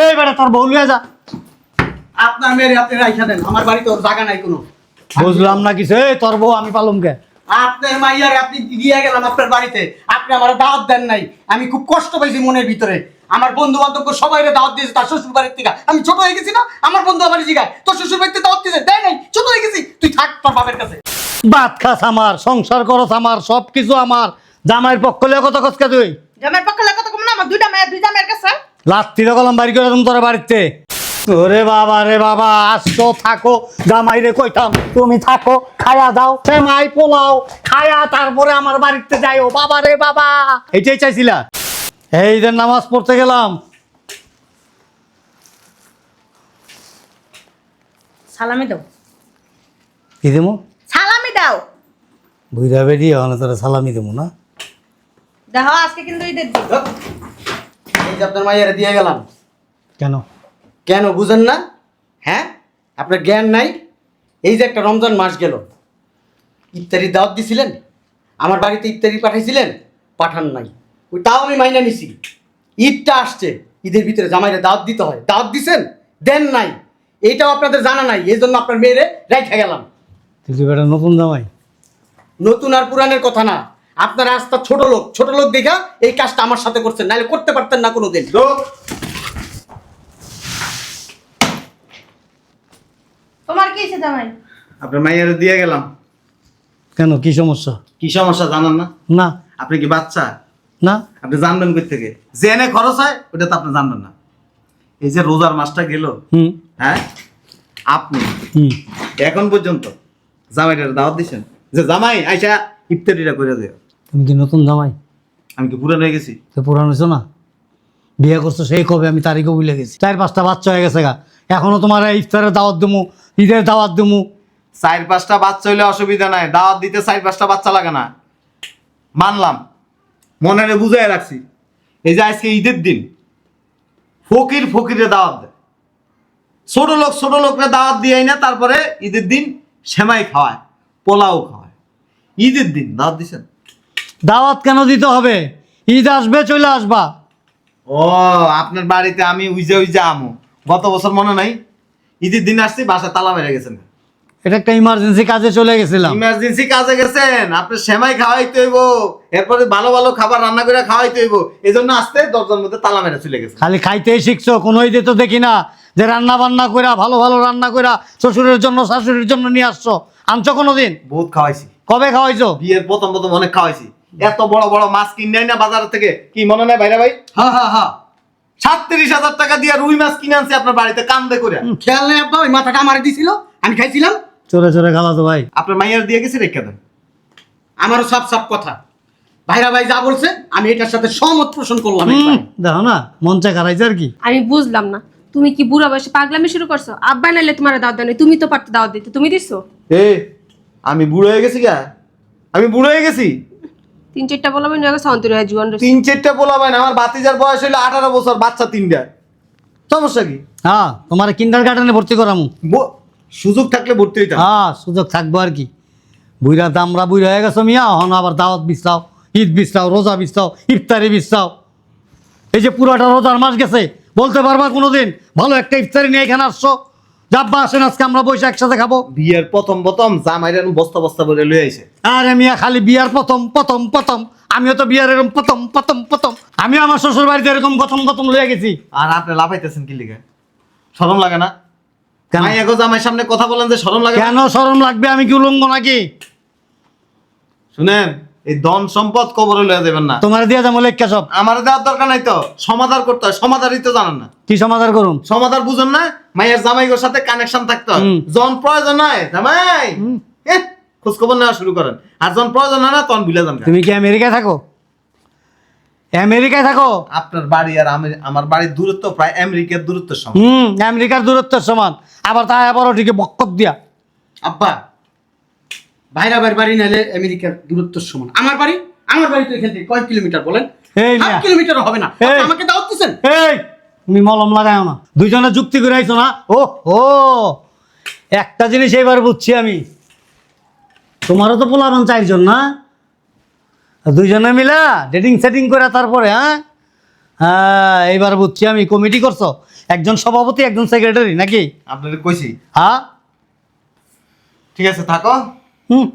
এই বেটা তোর বউ লিয়ে যা। আপনার মেয়ের আপনি রাইখা দেন আমার বাড়িতে ওর জায়গা নাই কোনো। বুঝলাম না কিছু। এই তোর বউ আমি পালুম কে? আপনার মাইয়ারে আপনি দিয়ে গেলাম আপনার বাড়িতে আপনি আমার দাওয়াত দেন নাই। আমি খুব কষ্ট পাইছি মনের ভিতরে। আমার বন্ধু বান্ধব সবাই দাওয়াত দিয়েছে তার শ্বশুর বাড়ির থেকে। আমি ছোট হয়ে গেছি না আমার বন্ধু আমার জিগায়। তোর শ্বশুর বাড়িতে দাওয়াত দিয়েছে দেয় নাই ছোট হয়ে গেছি। তুই থাক তোর বাবার কাছে। ভাত খাস আমার সংসার করস আমার সব কিছু আমার। জামাইয়ের পক্ষ লিয়ে কত কসকে তুই? জামাইয়ের পক্ষে লাগে তো কম না আমার দুইটা মেয়ে দুই জামাইয়ের কাছে। লাত্তিরে কলম বাড়ি করে তুমি তোর বাড়িতে। ওরে বাবা রে বাবা আসতো থাকো। জামাই রে কইতাম তুমি থাকো খায়া দাও সেমাই পোলাও খায়া তারপরে আমার বাড়িতে যাইও। বাবা রে বাবা এটাই চাইছিলা? এই যে নামাজ পড়তে গেলাম। সালামি দাও। কি দেবো? সালামি দাও। বুঝা বেরিয়ে তোরা সালামি দেবো না? দেখো আজকে কিন্তু ঈদের দিন। ধুর। এই যে আপনার মাইয়ারে দিয়ে গেলাম। কেন? কেন বুঝেন না? হ্যাঁ? আপনার জ্ঞান নাই। এই যে একটা রমজান মাস গেল। ইত্যাদি দাওয়াত দিছিলেন? আমার বাড়িতে ইত্যাদি পাঠাইছিলেন? পাঠান নাই। ওই তাও আমি মাইনা নিছি। ঈদটা আসছে। ঈদের ভিতরে জামাইরে দাওয়াত দিতে হয়। দাওয়াত দিছেন? দেন নাই। এইটাও আপনাদের জানা নাই। এই জন্য আপনার মেয়েরে রেখে গেলাম। তুই বেটা নতুন জামাই। নতুন আর পুরানের কথা না। আপনার রাস্তা ছোট লোক ছোট লোক দেখা এই কাজটা আমার সাথে করছেন নাহলে করতে পারতেন না কোনো দিন তোমার কি হয়েছে জামাই? আপনার মাইয়ারে দিয়ে গেলাম। কেন কি সমস্যা? কি সমস্যা জানান না? না। আপনি কি বাচ্চা? না। আপনি জানবেন কই থেকে জেনে খরচ হয় ওটা তো আপনি জানবেন না। এই যে রোজার মাসটা গেল হুম। হ্যাঁ? আপনি হুম। এখন পর্যন্ত জামাইটার দাওয়াত দিছেন। যে জামাই আইসা ইফতারিটা করে দিও। তুমি কি নতুন জামাই? আমি কি পুরান হয়ে গেছি? তো পুরানো হয়েছো না? বিয়ে করছ সেই কবে? আমি তারিখও ভুলে গেছি। চার পাঁচটা বাচ্চা হয়ে গেছে গা। এখনও তোমার ইফতারের দাওয়াত দেবো ঈদের দাওয়াত দেবো চার পাঁচটা বাচ্চা হইলে অসুবিধা নাই। দাওয়াত দিতে চার পাঁচটা বাচ্চা লাগে না। মানলাম। মনে বুঝাই রাখছি। এই যে আজকে ঈদের দিন ফকির ফকিরে দাওয়াত দেয়। ছোট লোক ছোট লোকরা দাওয়াত দিয়ে না তারপরে ঈদের দিন সেমাই খাওয়ায় পোলাও খাওয়ায়। ঈদের দিন দাওয়াত দিছেন? দাওয়াত কেন দিতে হবে? ঈদ আসবে চলে আসবা। ও আপনার বাড়িতে আমি উইজা উইজা আমো। গত বছর মনে নাই? ঈদের দিন আসছি বাসা তালা মেরে গেছেন। এটা একটা ইমার্জেন্সি কাজে চলে গেছিলাম। ইমার্জেন্সি কাজে গেছেন আপনি সেমাই খাওয়াইতে হইব এরপরে ভালো ভালো খাবার রান্না করে খাওয়াইতে হইব এই জন্য আসতে দরজার মধ্যে তালা মেরে চলে গেছে। খালি খাইতেই শিখছো কোনো ঈদে তো দেখি না যে রান্না বান্না কইরা ভালো ভালো রান্না কইরা শ্বশুরের জন্য শাশুড়ির জন্য নিয়ে আসছো। আনছো কোনো দিন বহুত খাওয়াইছি। কবে খাওয়াইছো? বিয়ের প্রথম প্রথম অনেক খাওয়াইছি। এত বড় বড় মাছ কিনে না বাজার থেকে কি মনে নাই ভাইরা ভাই? হ্যাঁ হ্যাঁ হ্যাঁ। সাতত্রিশ হাজার টাকা দিয়ে রুই মাছ কিনে আনছি আপনার বাড়িতে কান্দে করে। খেয়াল নেই আব্বা ওই মাথাটা আমার দিছিল আমি খাইছিলাম। চলে চলে খালাতো ভাই। আপনার মাইয়ার দিয়ে গেছি রেখে দেন। আমারও সব সব কথা। ভাইরা ভাই যা বলছে আমি এটার সাথে সহমত পোষণ করলাম দেখো না মন চা খারাইছে আর কি। আমি বুঝলাম না তুমি কি বুড়া বয়সে পাগলামি শুরু করছ? আব্বা নাইলে তোমার দাওয়াত দেয় তুমি তো পারতে দাওয়াত দিতে তুমি দিছো? এ আমি বুড়ো হয়ে গেছি গা। আমি বুড়ো হয়ে গেছি। তিন চারটা বলা বই আগে সন্তর জীবন তিন চারটা পোলাবেন আমার বাতিজার বয়স হইল আঠারো বছর বাচ্চা তিনটা। সমস্যা কি? হ্যাঁ তোমার কিন্ডার গার্ডেনে ভর্তি করামু। ব- সুযোগ থাকলে ভর্তি হইতাম। হ্যাঁ সুযোগ থাকব আর কি। বুইরা দামরা বুইরা হয়ে গেছো মিয়া হন আবার দাওয়াত বিছাও ঈদ বিছাও রোজা বিছাও ইফতারি বিছাও। এই যে পুরাটা রোজার মাস গেছে বলতে পারবা কোনোদিন ভালো একটা ইফতারি নিয়ে এখানে আসছো। যাব্বা আসেন আজকে আমরা বসে একসাথে খাব। বিয়ের প্রথম প্রথম জামাইরা বস্তা বস্তা করে লয়ে আইছে। আরে মিয়া খালি বিয়ার প্রথম প্রথম প্রথম। আমিও তো বিয়ার এরকম প্রথম প্রথম প্রথম। আমিও আমার শ্বশুর বাড়িতে এরকম প্রথম প্রথম লয়ে গেছি। আর আপনি লাফাইতেছেন কি লিগে? শরম লাগে না? কেন? মাই জামাই সামনে কথা বলেন যে শরম লাগে কেন সরম লাগবে? আমি কি উলঙ্গ নাকি? শুনেন এই ধন সম্পদ কবরে লয়ে যাবেন না। তোমার দিয়া যাব লেখা সব। আমার দেওয়ার দরকার নাই তো। সমাধান করতে হয়। সমাধানই তো জানেন না। কি সমাধান করুন সমাধান বুঝুন না? মাইয়ের জামাইগোর সাথে কানেকশন থাকতে হয়। যখন প্রয়োজন হয় জামাই! খোঁজ খবর নেওয়া শুরু করেন। আর জন প্রয়োজন হয় না তখন ভুলে যান তুমি কি আমেরিকায় থাকো? আমেরিকায় থাকো? আপনার বাড়ি আর আমি- আমার বাড়ির দূরত্ব প্রায় আমেরিকার দূরত্বের সমান। হুম আমেরিকার দূরত্বের সমান। আবার তাই আবারও ঠিক বক্কত দিয়া। আব্বা ভাইরা বাড়ি বাড়ি নাহলে আমেরিকার দূরত্ব সমান। আমার বাড়ি? আমার বাড়ি তো এখান থেকে কয় কিলোমিটার বলেন? এই হাফ মিয়া। হবে না। আপনি আমাকে দাওয়াত দিচ্ছেন এই তুমি মলম লাগাও না। দুইজনে যুক্তি করে আইছো না? ও ও একটা জিনিস এইবার বুঝছি আমি। তোমারও তো পোলাবান চারজন না? দুইজনে মিলা ডেটিং সেটিং করে তারপরে হ্যাঁ? হ্যাঁ এইবার বুঝছি আমি কমিটি করছ। একজন সভাপতি একজন সেক্রেটারি নাকি? আপনার কইছি। হ্যাঁ? ঠিক আছে থাকো। হুম।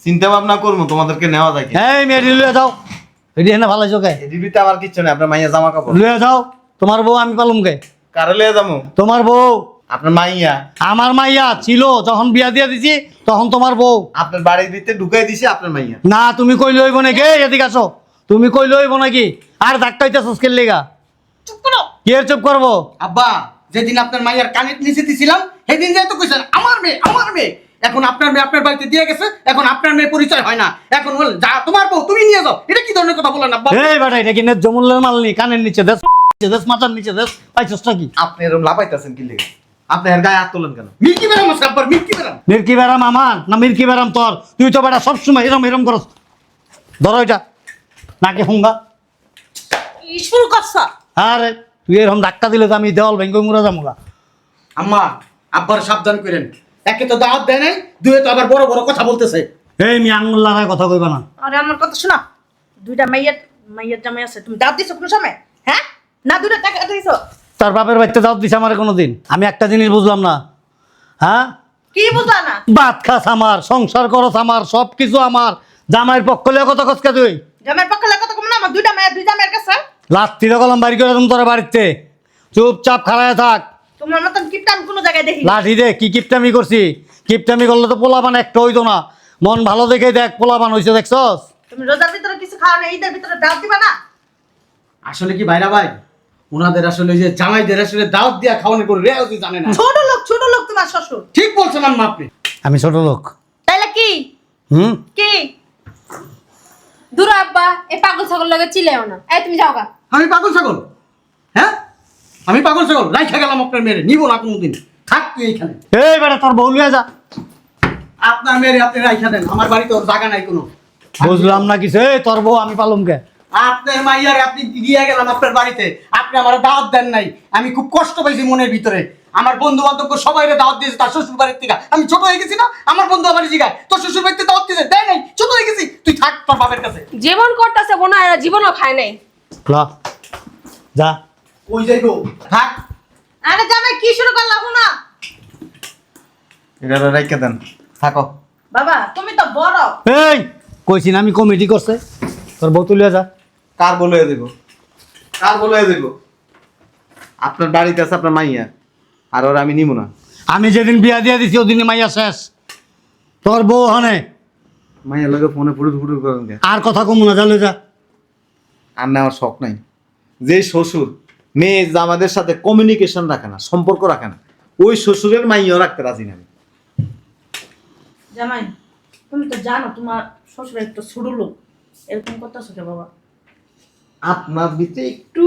চিন্তা ভাবনা করব তোমাদেরকে নেওয়া যায় এই মেয়েটি লুয়ে যাও। এটি এনে ভালো চোখে। এডিবিতে আমার কিচ্ছু নেই আপনার মাইয়া জামা কাপড়। লুয়ে যাও। তোমার বউ আমি পালুমকে কারে লিয়ে যাব? তোমার বউ। আপনার মাইয়া। আমার মাইয়া ছিল যখন বিয়া দিয়ে দিছি তখন তোমার বউ। আপনার বাড়ির ভিতরে ঢুকাই দিছে আপনার মাইয়া। না তুমি কই লইব নাকি? এদিকে আসো। তুমি কই লইব নাকি? আর ধাক্কাইতেছো স্কেল লেগা? চুপ করো। কি চুপ করব? আব্বা যেদিন আপনার মাইয়ার কানের নিচে দিছিলাম সেদিন যেহেতু কইছেন আমার মেয়ে আমার মেয়ে এখন আপনার মেয়ে আপনার বাড়িতে দিয়ে গেছে এখন আপনার মেয়ে পরিচয় হয় না। এখন বল যা তোমার বউ তুমি নিয়ে যাও। এটা কি ধরনের কথা বলেন আব্বা? এই বেটা এটা কি ন্যায্য মূল্যের মাল নি? কানের নিচে দেশ নিচে দেশ মাথার নিচে দেশ পাইছস নাকি? আপনি এরকম লাফাইতেছেন কি লেগে? আপনি এর গায়ে হাত তোলেন কেন? মিল্কি বেরাম আছে আব্বার মিল্কি বেরাম। মির্কি বেরাম আমার না মির্কি বেরাম তোর? তুই তো বেটা সবসময় এরম এরম করস। ধরো এটা নাকে হুঙ্গা। কি শুরু করছ আরে তুই এরকম ধাক্কা দিলে তো আমি দেওয়াল ভেঙ্গে মুড়া যামুগা আম্মা আব্বার সাবধান করেন। একে তো দাওয়াত দেয় নাই দুয়ে তো আবার বড় বড় কথা বলতেছে। এই মি আঙ্গুল লাগায় কথা কইবা না। আরে আমার কথা শোনো দুইটা মাইয়ের মাইয়ের জামাই আছে। তুমি দাঁত দিছো কোনো সময়? হ্যাঁ? না দুইটা টাকা দিছো? তার বাপের বাড়িতে দাওয়াত দিছে আমার কোনোদিন। আমি একটা জিনিস বুঝলাম না। হ্যাঁ? কি বুঝলা না? ভাত খাস আমার সংসার করস আমার সব কিছু আমার। জামাইয়ের পক্ষ লিয়ে কত কসকে তুই? জামাইয়ের পক্ষে লাগে কত কম না আমার দুইটা মায়ের দুই জামাইয়ের কাছে। লাত্তিরে কলম বাড়ি করে তুমি তোর বাড়িতে। চুপচাপ খাড়ায় থাক। তোমার মতন কিপটা আমি কোনো জায়গায় দেখি লাঠি দে কি কিপটামি করছি? কিপটামি করলে তো পোলাবান একটা হইতো না। মন ভালো দেখে দেখ পোলাবান হইছে দেখছস? তুমি রোজার ভিতরে কিছু খাওয়া না ঈদের ভিতরে দাঁত দিবা না? আসলে কি ভাইরা ভাই? ওনাদের আসলে যে জামাইদের আসলে দাওয়াত দিয়া খাওয়ানোর করে রেওয়াজি জানে না। ছোট লোক ছোট লোক তোমার শ্বশুর। ঠিক বলছেন আম্মা আপনি। আমি ছোট লোক। তাইলে কি? হুম? কি? দূর আব্বা এ পাগল ছাগল লাগে চিলেও না। এই তুমি যাও গা। আমি পাগল ছাগল? হ্যাঁ? আমি পাগল ছাগল রাইখা গেলাম আপনার মেয়েরে নিব না কোনোদিন। থাক তুই এইখানে। এই বেটা তোর বউ যা। আপনার মেয়েরে আপনি রাইখা দেন আমার বাড়িতে ওর জায়গা নাই কোনো। বুঝলাম না কিছু। এই তোর বউ আমি পালুম কে? আপনার মাইয়ারে আপনি দিয়ে গেলাম আপনার বাড়িতে আপনি আমার দাওয়াত দেন নাই। আমি খুব কষ্ট পাইছি মনের ভিতরে। আমার বন্ধু বান্ধব সবাই দাওয়াত দিয়েছে তার শ্বশুর বাড়ির থেকে। আমি ছোট হয়ে গেছি না আমার বন্ধু আমার জিগায় তোর শ্বশুর বাড়িতে দাওয়াত দিয়েছে দেয় নাই ছোট হয়ে গেছি। তুই থাক তোর বাবার কাছে। জীবন করতেছে বোনা এরা জীবনও খায় নাই। ল যা। ওই যাইবো? থাক। আরে জামাই কি শুরু করলাম না এটা রেখে দেন। থাকো। বাবা তুমি তো বড়। এই কইছি না আমি কমিটি করছে। তোর বউ তুলিয়া যা। কার বলে দেব কার বলে দেব আপনার বাড়িতে আছে আপনার মাইয়া আর ওরা আমি নিব না। আমি যেদিন বিয়া দিয়া দিছি ওদিনে মাইয়া শেষ। তোর বউ হনে মাইয়া লগে ফোনে ফুটুর ফুটুর করেন আর কথা কমু না জালে যা। আর না আমার শখ নাই। যে শ্বশুর মেয়ে আমাদের সাথে কমিউনিকেশন রাখে না সম্পর্ক রাখে না ওই শ্বশুরের মাইয়াও রাখতে রাজি না আমি। জামাই তুমি তো জানো তোমার শ্বশুর একটু ছোট লোক এরকম করতেছো কে বাবা আপনার ভিতরে একটু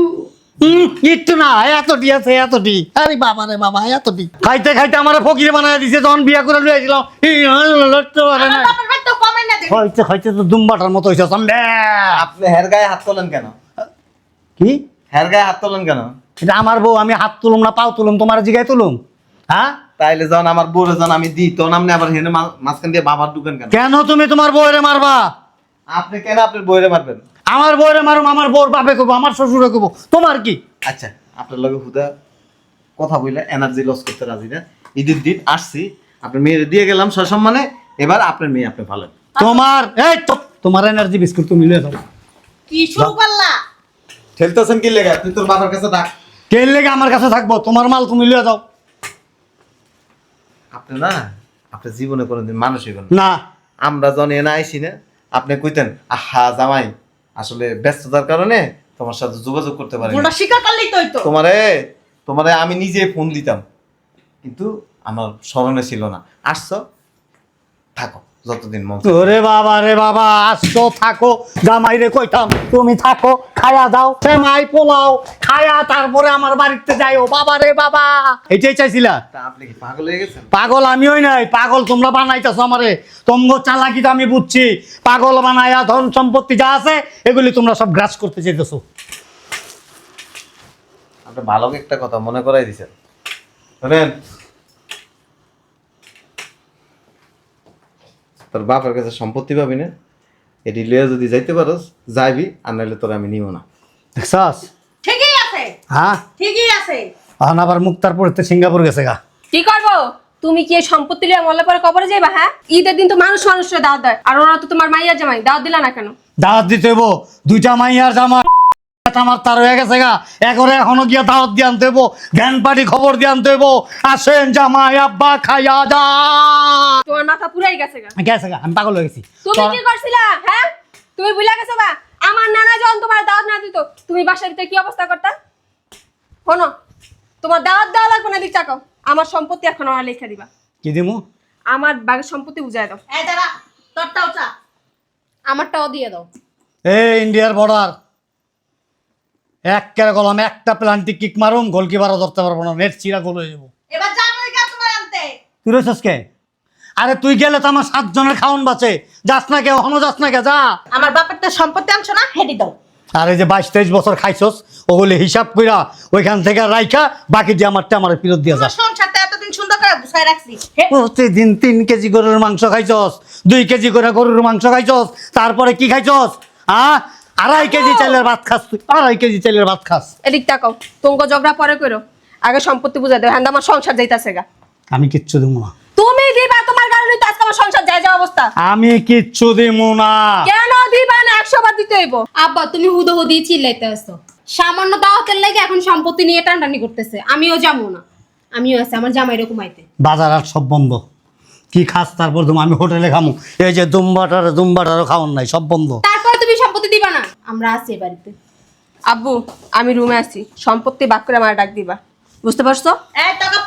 হুম, একটু না এতটি আছে এতটি আরে বাবা রে বাবা এতটি খাইতে খাইতে আমার ফকিরে বানায় দিছে যখন বিয়া করে লুয়ে ছিল খাইতে খাইতে তো দুম্বাটার মতো হয়েছে আপনি হের গায়ে হাত তোলেন কেন কি হের গায়ে হাত তোলেন কেন? এটা আমার বউ আমি হাত তুলুম না পাও তুলুম তোমার জিগায় তুলুম হ্যাঁ? তাইলে যখন আমার বউরে যখন আমি দিই তখন আপনি আবার হেনে মাঝখান দিয়ে বাবার ঢুকেন কেন? কেন তুমি তোমার বউরে মারবা? আপনি কেন আপনার বউরে মারবেন? আমার বউরে মারুম আমার বউর বাপে কবো আমার শ্বশুরে কবো তোমার কি? আচ্ছা আপনার লগে হুদা কথা বললে এনার্জি লস করতে রাজি না? ঈদের দিন আসছি আপনার মেয়ের দিয়ে গেলাম সসম্মানে এবার আপনার মেয়ে আপনি ভালো। তোমার এই তো তোমার এনার্জি বিস্কুট তুমি লিয়ে দাও কি শুরু করলা? ঠেলতেছেন কি লেগে? তুই তোর বাবার কাছে ডাক কে লেগে আমার কাছে থাকব? তোমার মাল তুমি লিয়ে যাও। আপনি না আপনার জীবনে কোনোদিন মানুষ হইবেন না। না। আমরা যখন এনে আইসি না। আপনি কইতেন আহা জামাই আসলে ব্যস্ততার কারণে তোমার সাথে যোগাযোগ করতে পারি ভুলটা স্বীকার করলেই তো হইতো। তোমারে তোমারে আমি নিজে ফোন দিতাম। কিন্তু আমার স্মরণে ছিল না। আসছো থাকো। যতদিন মন ওরে বাবা রে বাবা আসছো থাকো। জামাই রে কইতাম তুমি থাকো খায়া দাও সেমাই পোলাও খায়া তারপরে আমার বাড়িতে যাইও। বাবা রে বাবা এটাই চাইছিলা? তা আপনি কি পাগল হয়ে গেছেন? পাগল আমি হই নাই পাগল তোমরা বানাইতেছো আমারে। তঙ্গ চালাকিটা আমি বুঝছি। পাগল বানায়া ধন সম্পত্তি যা আছে এগুলি তোমরা সব গ্রাস করতে চাইতেছো। আপনি ভালো একটা কথা মনে করাই দিছেন। শোনেন তোর বাপের কাছে সম্পত্তি পাবি না এটি লিয়ে যদি যাইতে পারোস যাইবি আর নাহলে তোর আমি নিব না। দেখছস? ঠিকই আছে। হ্যাঁ? ঠিকই আছে। এখন আবার মুক্তার পড়তে সিঙ্গাপুর গেছে গা। কি করব? তুমি কি এই সম্পত্তি লিয়ে মরলে পরে কবরে যাইবা হ্যাঁ? ঈদের দিন তো মানুষ মানুষরা দাওয়াত দেয় আর ওরা তো তোমার মাইয়ার জামাই দাওয়াত দিলা না কেন? দাওয়াত দিতে হইব দুইটা মাইয়ার আমার তার হয়ে গেছে গা। একরে এখনও গিয়া দাওয়াত দিয়ে আনতে হইব জ্ঞান পাটি খবর দিয়ে আনতে হইব। আসেন জামাই আব্বা খাইয়া যা তোমার মাথা পুরাই গেছে গা। গেছে গা আমি পাগল হয়ে গেছি। তুমি কি করছিলা হ্যাঁ? তুমি ভুলে গেছো গা? আমার নানা যখন তোমার দাওয়াত না দিত। তুমি বাসার ভিতরে কি অবস্থা করতা? শোনো তোমার দাওয়াত দেওয়া লাগবে না দিক চাকাও। আমার সম্পত্তি এখন আমার লেখা দিবা। কি দিমু? আমার বাগের সম্পত্তি বুঝাই দাও। এই দাঁড়া তোরটাও চা। আমারটাও দিয়ে দাও। এ ইন্ডিয়ার বর্ডার এক কেরে গলাম একটা প্লান্টিক কিক মারুম গোলকিপারও ধরতে পারব না নেট চিরা গোল হয়ে যাব। এবার তোমার আনতে? তুই রয়েছিস কে? আরে তুই গেলে তো আমার সাতজনের খাওন বাঁচে। যাস না কে এখনও যাস না কে যা। আমার বাপের তো সম্পত্তি আনছো না হেডি দাও। আর এই যে বাইশ তেইশ বছর খাইছস ওগুলি হিসাব কইরা ওইখান থেকে রাইখা বাকি দিয়ে আমারটা আমার ফেরত দিয়ে যাস সংসারটা এতদিন সুন্দর করে গুছাই রাখছি প্রতিদিন তিন কেজি গরুর মাংস খাইছস দুই কেজি করে গরুর মাংস খাইছস তারপরে কি খাইছস? হ্যাঁ আড়াই কেজি চাইলের ভাত খাস তুই আড়াই কেজি চাইলের ভাত খাস। এদিক তাকাও তোমাকে ঝগড়া পরে করো আগে সম্পত্তি দাও হ্যাঁ আমার সংসার যাইতাছে গা। আমি কিচ্ছু দিব না। তুমি দিবা তোমার কারণে তো আজকে আমার সংসার যায় যাওয়া অবস্থা। আমি কিচ্ছু দিব না। কেন দিবা না? একশো বার দিতে হইব। আব্বা তুমি হুদো হুদি চিল্লাইতে আসছো সামান্য দাওয়াতের লাগে এখন সম্পত্তি নিয়ে টানটানি করতেছে। আমিও যাব না। আমিও আছি আমার জামাই এরকম আইতে। বাজার আর সব বন্ধ। কি খাস তারপর তুমি আমি হোটেলে খামু। এই যে দুম্বাটার দুম্বাটারও খাওয়ান নাই সব বন্ধ। তারপর তুমি সম্পত্তি দিবা না? আমরা আছি এ বাড়িতে। আব্বু আমি রুমে আছি। সম্পত্তি বাক করে আমার ডাক দিবা। বুঝতে পারছ? এই টাকা